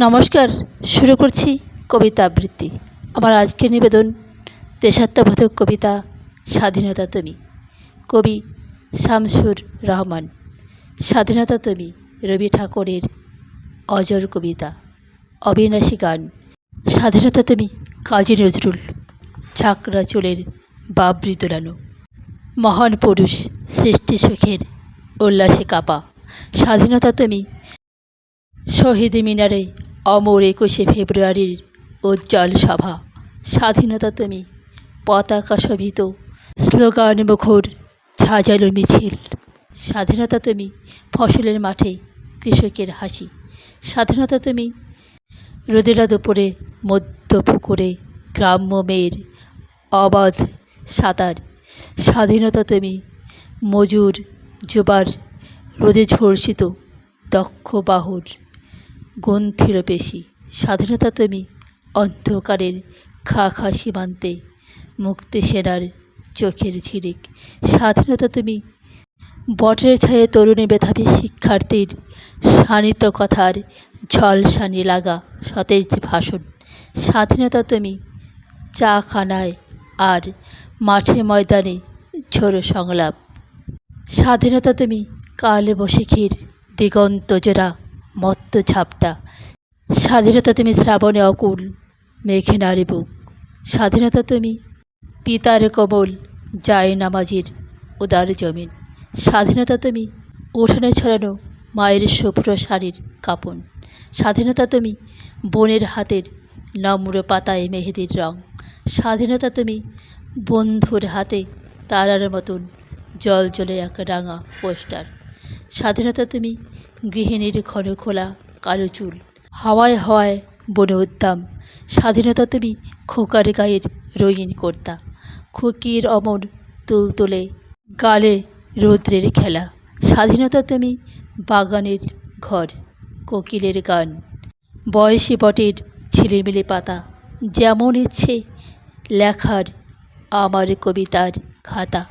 নমস্কার, শুরু করছি কবিতা আবৃত্তি। আমার আজকের নিবেদন, দেশাত্মবোধক কবিতা স্বাধীনতা তুমি। কবি শামসুর রহমান। স্বাধীনতা তুমি, রবি ঠাকুরের অজর কবিতা। অবিনাশী গান। স্বাধীনতা তুমি, কাজী নজরুল ঝাঁকড়া চুলের বাবরি দোলানো। মহান পুরুষ, সৃষ্টি সুখের উল্লাসে কাপা। স্বাধীনতা তুমি, শহীদ মিনারে অমর একুশে ফেব্রুয়ারির উজ্জ্বল সভা। স্বাধীনতা তুমি, পতাকা শোভিত, স্লোগান মুখর, ঝাঁঝালো মিছিল। স্বাধীনতা তুমি, ফসলের মাঠে কৃষকের হাসি। স্বাধীনতা তুমি, রোদেলা দুপুরে মধ্য পুকুরে গ্রাম্য মেয়ের অবাধ সাঁতার। স্বাধীনতা তুমি, মজুর যুবার রোদে ঝর্ষিত দক্ষ বাহুর। গ্রন্থির পেশি স্বাধীনতা তুমি অন্ধকারের খা খা সীমান্তে মুক্তি সেনার চোখের ঝিলিক স্বাধীনতা তুমি বটের ছায়ে তরুণী মেধাবী শিক্ষার্থীর শানিত কথার ঝলসানি লাগা সতেজ ভাষণ। স্বাধীনতা তুমি চা খানায় আর মাঠে ময়দানে ঝোড়ো সংলাপ। স্বাধীনতা তুমি কাল বসিখির দিগন্ত জোড়া মত্ত ঝাপটা স্বাধীনতা তুমি শ্রাবণে অকুল, মেঘে নারী বুক। স্বাধীনতা তুমি পিতার কবল, যায় নামাজির উদার জমিন। স্বাধীনতা তুমি উঠানে ছড়ানো মায়ের শুভ্র শাড়ির কাপন। স্বাধীনতা তুমি বোনের হাতের নম্র পাতায় মেহেদির রং। স্বাধীনতা তুমি বন্ধুর হাতে তারার মতন জল জলে এক রাঙা পোস্টার। স্বাধীনতা তুমি গৃহিণীর ঘন খোলা, কালো চুল। হাওয়ায় হাওয়ায় বনে উদ্দাম স্বাধীনতা তুমি খোকার গায়ের রঙিন কর্তা। খুকির অমর তুলতুলে গালে রৌদ্রের খেলা। স্বাধীনতা তুমি বাগানের ঘর, কোকিলের গান। বয়সী বটের ঝিলিমিলি পাতা, যেমন ইচ্ছে লেখার আমার কবিতার খাতা।